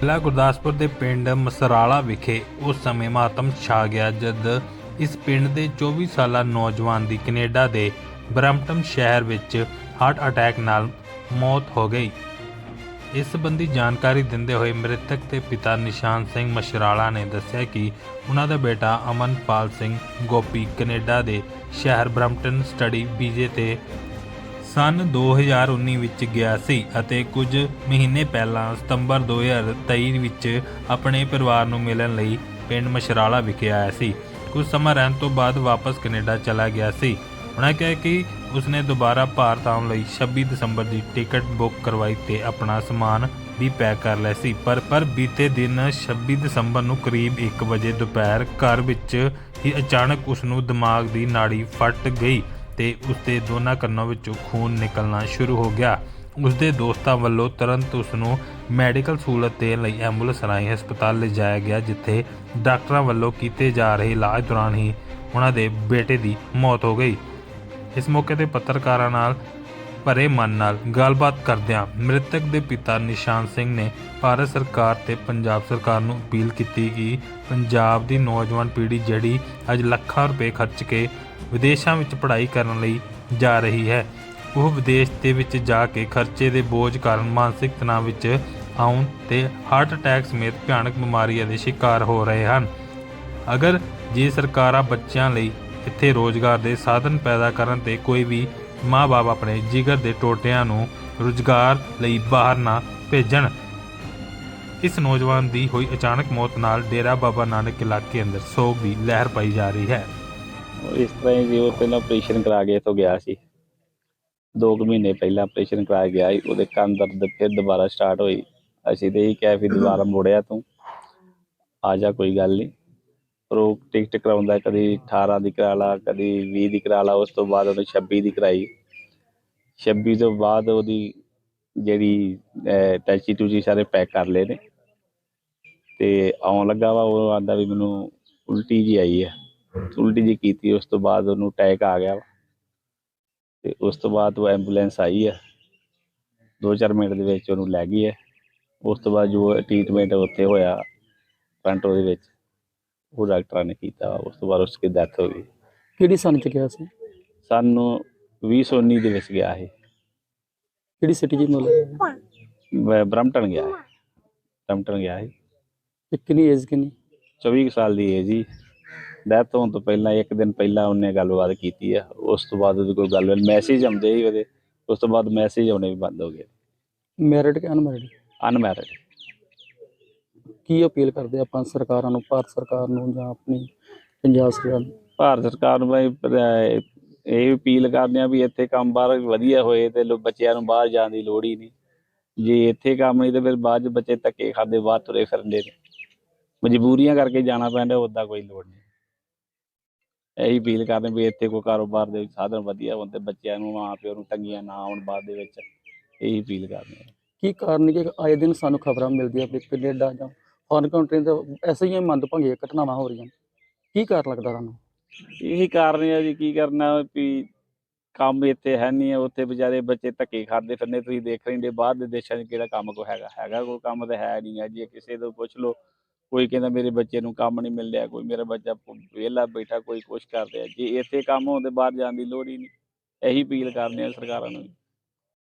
ਜ਼ਿਲ੍ਹਾ ਗੁਰਦਾਸਪੁਰ ਦੇ ਪਿੰਡ ਮਸਰਾਲਾ ਵਿਖੇ ਉਸ ਸਮੇਂ ਮਾਤਮ ਛਾ ਗਿਆ ਜਦ ਇਸ ਪਿੰਡ ਦੇ 24 ਸਾਲਾ ਨੌਜਵਾਨ ਦੀ ਕੈਨੇਡਾ ਦੇ ਬਰੈਂਪਟਨ ਸ਼ਹਿਰ ਵਿੱਚ ਹਾਰਟ ਅਟੈਕ ਨਾਲ ਮੌਤ ਹੋ ਗਈ। ਇਸ ਸੰਬੰਧੀ ਜਾਣਕਾਰੀ ਦਿੰਦੇ ਹੋਏ ਮ੍ਰਿਤਕ ਦੇ ਪਿਤਾ ਨਿਸ਼ਾਨ ਸਿੰਘ ਮਸ਼ਰਾਲਾ ਨੇ ਦੱਸਿਆ ਕਿ ਉਹਨਾਂ ਦਾ ਬੇਟਾ ਅਮਨਪਾਲ ਸਿੰਘ ਗੋਪੀ ਕੈਨੇਡਾ ਦੇ ਸ਼ਹਿਰ ਬਰੈਂਪਟਨ ਸਟੱਡੀ ਵੀਜ਼ੇ ਤੇ ਸਨ 2019 ਵਿੱਚ ਗਿਆ ਸੀ ਅਤੇ ਕੁਝ ਮਹੀਨੇ ਪਹਿਲਾਂ ਸਤੰਬਰ 2023 ਵਿੱਚ ਆਪਣੇ ਪਰਿਵਾਰ ਨੂੰ ਮਿਲਣ ਲਈ ਪਿੰਡ ਮਸ਼ਰਾਲਾ ਵਿਖੇ ਆਇਆ ਸੀ। ਕੁਝ ਸਮਾਂ ਰਹਿਣ ਤੋਂ ਬਾਅਦ ਵਾਪਸ ਕੈਨੇਡਾ ਚਲਾ ਗਿਆ ਸੀ। ਉਹਨਾਂ ਕਿਹਾ ਕਿ ਉਸਨੇ ਦੁਬਾਰਾ ਭਾਰਤ ਆਉਣ ਲਈ 26 ਦਸੰਬਰ ਦੀ ਟਿਕਟ ਬੁੱਕ ਕਰਵਾਈ ਤੇ ਆਪਣਾ ਸਮਾਨ ਵੀ ਪੈਕ ਕਰ ਲਿਆ ਸੀ। ਪਰ ਪਰ ਬੀਤੇ ਦਿਨ 26 ਦਸੰਬਰ ਨੂੰ ਕਰੀਬ 1 ਵਜੇ ਦੁਪਹਿਰ ਘਰ ਵਿੱਚ ਹੀ ਅਚਾਨਕ ਉਸ ਨੂੰ ਦਿਮਾਗ ਦੀ ਨਾੜੀ ਫਟ ਗਈ ਤੇ ਉਸਦੇ ਦੋਨਾਂ ਕੰਨਾਂ ਵਿੱਚੋਂ ਖੂਨ ਨਿਕਲਣਾ ਸ਼ੁਰੂ ਹੋ ਗਿਆ। ਉਸਦੇ ਦੋਸਤਾਂ ਵੱਲੋਂ ਤੁਰੰਤ ਉਸ ਨੂੰ ਮੈਡੀਕਲ ਸਹੂਲਤ ਦੇਣ ਲਈ ਐਂਬੂਲੈਂਸ ਰਾਹੀਂ ਹਸਪਤਾਲ ਲਿਜਾਇਆ ਗਿਆ, ਜਿੱਥੇ ਡਾਕਟਰਾਂ ਵੱਲੋਂ ਕੀਤੇ ਜਾ ਰਹੇ ਇਲਾਜ ਦੌਰਾਨ ਹੀ ਉਹਨਾਂ ਦੇ ਬੇਟੇ ਦੀ ਮੌਤ ਹੋ ਗਈ। ਇਸ ਮੌਕੇ ਤੇ ਪੱਤਰਕਾਰਾਂ ਨਾਲ ਭਰੇ ਮਨ ਨਾਲ ਗੱਲਬਾਤ ਕਰਦਿਆਂ ਮ੍ਰਿਤਕ ਦੇ ਪਿਤਾ ਨਿਸ਼ਾਨ ਸਿੰਘ ਨੇ ਭਾਰਤ ਸਰਕਾਰ ਤੇ ਪੰਜਾਬ ਸਰਕਾਰ ਨੂੰ ਅਪੀਲ ਕੀਤੀ ਕਿ ਪੰਜਾਬ ਦੀ ਨੌਜਵਾਨ ਪੀੜ੍ਹੀ ਜਿਹੜੀ ਅੱਜ ਲੱਖਾਂ ਰੁਪਏ ਖਰਚ ਕੇ ਵਿਦੇਸ਼ਾਂ ਵਿੱਚ ਪੜ੍ਹਾਈ ਕਰਨ ਲਈ ਜਾ ਰਹੀ ਹੈ, ਉਹ ਵਿਦੇਸ਼ ਦੇ ਵਿੱਚ ਜਾ ਕੇ ਖਰਚੇ ਦੇ ਬੋਝ ਕਾਰਨ ਮਾਨਸਿਕ ਤਣਾਅ ਵਿੱਚ ਆਉਣ ਤੇ ਹਾਰਟ ਅਟੈਕ ਸਮੇਤ ਭਿਆਨਕ ਬਿਮਾਰੀਆਂ ਦੇ ਸ਼ਿਕਾਰ ਹੋ ਰਹੇ ਹਨ। ਅਗਰ ਜੇ ਸਰਕਾਰਾਂ ਬੱਚਿਆਂ ਲਈ ਇੱਥੇ ਰੋਜ਼ਗਾਰ ਦੇ ਸਾਧਨ ਪੈਦਾ ਕਰਨ ਤੇ ਕੋਈ ਵੀ ਮਾਂ ਬਾਪ ਆਪਣੇ ਜਿਗਰ ਦੇ ਟੋਟਿਆਂ ਨੂੰ ਰੁਜ਼ਗਾਰ ਲਈ ਬਾਹਰ ਨਾ ਭੇਜਣ। ਇਸ ਨੌਜਵਾਨ ਦੀ ਹੋਈ ਅਚਾਨਕ ਮੌਤ ਨਾਲ ਡੇਰਾ ਬਾਬਾ ਨਾਨਕ ਇਲਾਕੇ ਅੰਦਰ ਸੋਗ ਦੀ ਲਹਿਰ ਪਾਈ ਜਾ ਰਹੀ ਹੈ। ਇਸ ਤਰ੍ਹਾਂ ਹੀ ਜੀ, ਉਹ ਪਹਿਲਾਂ ਆਪਰੇਸ਼ਨ ਕਰਾ ਕੇ ਤੋਂ ਗਿਆ ਸੀ। 2 ਮਹੀਨੇ ਪਹਿਲਾਂ ਆਪਰੇਸ਼ਨ ਕਰਾ ਕੇ ਗਿਆ ਸੀ, ਉਹਦੇ ਕੰਨ ਦਰਦ ਫਿਰ ਦੁਬਾਰਾ ਸਟਾਰਟ ਹੋਈ। ਅਸੀਂ ਤੇ ਇਹ ਕਿਹਾ ਵੀ ਦੁਬਾਰਾ ਮੋੜਿਆ ਤੂੰ। ਆ ਜਾ, ਕੋਈ ਗੱਲ ਨਹੀਂ ਰੋਕ ਟਿਕਟ ਕਰਾਉਂਦਾ, ਕਦੀ 18 ਦੀ ਕਰਾ ਲਾ, ਕਦੀ 20 ਦੀ ਕਰਾ ਲਾ, ਉਸ ਤੋਂ ਬਾਅਦ ਉਹਨੇ 26 ਦੀ ਕਰਾਈ। 26 ਤੋਂ ਬਾਅਦ ਉਹਦੀ ਜਿਹੜੀ ਟੈਚੀ ਟੂਚੀ ਸਾਰੇ ਪੈਕ ਕਰ ਲਏ ਨੇ। ਤੇ ਆਉਣ ਲੱਗਾ ਵਾ, ਉਹ ਆਂਦਾ ਵੀ ਮੈਨੂੰ ਉਲਟੀ ਜੀ ਆਈ ਹੈ ਉਲਟੀ ਜੀ ਕੀਤੀ, ਉਸ ਤੋਂ ਬਾਅਦ ਉਹਨੂੰ ਅਟੈਕ ਆ ਗਿਆ ਵਾ। ਤੇ ਉਸ ਤੋਂ ਬਾਅਦ ਉਹ ਐਂਬੂਲੈਂਸ ਆਈ ਹੈ 2-4 ਮਿੰਟ ਦੇ ਵਿੱਚ ਉਹਨੂੰ ਲੈ ਗਈ ਹੈ ਉਸ ਤੋਂ ਬਾਅਦ ਜੋ ਟ੍ਰੀਟਮੈਂਟ ਉੱਥੇ ਹੋਇਆ ਫਰੰਟ ਦੇ ਵਿੱਚ। ਉਹ ਡਾਕਟਰਾਂ ਨੇ ਕੀਤਾ। ਉਸ ਤੋਂ ਬਾਅਦ ਉਸਦੀ ਡੈਥ ਹੋ ਗਈ। ਕਿਹੜੀ ਸਨ ਚ ਗਿਆ ਸੀ? ਸਾਨੂੰ 2019 ਦੇ ਵਿੱਚ ਗਿਆ ਇਹ। ਕਿਹੜੀ ਸਿਟੀ ਜੀ ਮਤਲਬ ਬ- ਬਰਮਟਨ ਗਿਆ ਹੈ ਬਰਮਟਨ ਗਿਆ ਹੈ ਤੇ ਕਿੰਨੀ ਏਜ ਕਿੰਨੀ? 24 ਕੁ ਸਾਲ ਦੀ ਹੈ ਜੀ ਡੈਥ ਹੋਣ ਤੋਂ ਪਹਿਲਾਂ ਇੱਕ ਦਿਨ ਪਹਿਲਾਂ ਉਹਨੇ ਗੱਲਬਾਤ ਕੀਤੀ ਆ। ਉਸ ਤੋਂ ਬਾਅਦ ਉਹਦੀ ਕੋਈ ਗੱਲ ਮੈਸੇਜ ਆਉਂਦੇ ਹੀ ਉਹਦੇ। ਉਸ ਤੋਂ ਬਾਅਦ ਮੈਸੇਜ ਆਉਣੇ ਵੀ ਬੰਦ ਹੋ ਗਏ। ਮੈਰਿਡ ਕਿ ਅਨਮੈਰਿਡ ਅਨਮੈਰਿਡ ਕੀ ਅਪੀਲ ਕਰਦੇ ਆਪਾਂ ਸਰਕਾਰਾਂ ਨੂੰ, ਭਾਰਤ ਸਰਕਾਰ ਨੂੰ ਜਾਂ ਆਪਣੀ ਪੰਜਾਬ ਸਰਕਾਰ ਨੂੰ? ਭਾਰਤ ਸਰਕਾਰ ਨੂੰ ਬਈ ਪ- ਇਹ ਅਪੀਲ ਕਰਦੇ ਆ ਵੀ ਇੱਥੇ ਕੰਮ ਬਾਹਰ ਵਧੀਆ ਹੋਏ ਤੇ ਲੋ, ਬੱਚਿਆਂ ਨੂੰ ਬਾਹਰ ਜਾਣ ਦੀ ਲੋੜ ਹੀ ਨਹੀਂ। ਜੇ ਇੱਥੇ ਕੰਮ ਨਹੀਂ ਤੇ ਫਿਰ ਬਾਅਦ ਚ ਬੱਚੇ ਧੱਕੇ ਖਾਦੇ, ਬਾਹਰ ਤੁਰੇ ਫਿਰਦੇ ਨੇ। ਮਜਬੂਰੀਆਂ ਕਰਕੇ ਜਾਣਾ ਪੈਂਦਾ ਉਦਾਂ ਕੋਈ ਲੋੜ ਨਹੀਂ। ਇਹੀ ਅਪੀਲ ਕਰਦੇ ਵੀ ਇੱਥੇ ਕੋਈ ਕਾਰੋਬਾਰ ਦੇ ਸਾਧਨ ਵਧੀਆ ਹੋਣ ਤੇ ਬੱਚਿਆਂ ਨੂੰ, ਮਾਂ ਪਿਓ ਨੂੰ ਤੰਗੀਆਂ ਨਾ ਆਉਣ ਬਾਅਦ ਦੇ ਵਿੱਚ। ਇਹੀ ਅਪੀਲ ਕਰਦੇ ਆ ਕੀ ਕਾਰਨ ਕਿ ਆਏ ਦਿਨ ਸਾਨੂੰ ਖਬਰਾਂ ਮਿਲਦੀਆਂ ਵੀ ਕੈਨੇਡਾ ਜਾਂ ਫੋਰਨ ਕੰਟਰੀ ਤੋਂ ਐਸੇ ਹੀ ਮੰਦਭਾਗੀਆਂ ਘਟਨਾਵਾਂ ਹੋ ਰਹੀਆਂ। ਕੀ ਕਾਰਨ ਲੱਗਦਾ ਤੁਹਾਨੂੰ? ਇਹੀ ਕਾਰਨ ਹੈ ਜੀ, ਕੀ ਕਰਨਾ ਵੀ ਕੰਮ ਇੱਥੇ ਹੈ ਨਹੀਂ ਹੈ ਉੱਥੇ ਵਿਚਾਰੇ ਬੱਚੇ ਧੱਕੇ ਖਾਂਦੇ ਫਿਰਦੇ, ਤੁਸੀਂ ਦੇਖ ਰਹੇ ਹੋ ਬਾਹਰ ਦੇ ਦੇਸ਼ਾਂ 'ਚ ਕਿਹੜਾ ਕੰਮ ਕੋ ਹੈਗਾ ਹੈਗਾ ਕੋਈ ਕੰਮ ਤਾਂ ਹੈ ਨਹੀਂ ਹੈ ਜੇ, ਕਿਸੇ ਤੋਂ ਪੁੱਛ ਲਓ, ਕੋਈ ਕਹਿੰਦਾ ਮੇਰੇ ਬੱਚੇ ਨੂੰ ਕੰਮ ਨਹੀਂ ਮਿਲ ਰਿਹਾ, ਕੋਈ ਮੇਰਾ ਬੱਚਾ ਵਿਹਲਾ ਬੈਠਾ, ਕੋਈ ਕੁਛ ਕਰ ਰਿਹਾ, ਜੇ ਇੱਥੇ ਕੰਮ ਹੋਣ ਹੁੰਦੇ ਬਾਹਰ ਜਾਣ ਦੀ ਲੋੜ ਹੀ ਨਹੀਂ, ਇਹੀ ਅਪੀਲ ਕਰਦੇ ਆ ਸਰਕਾਰਾਂ ਨੂੰ।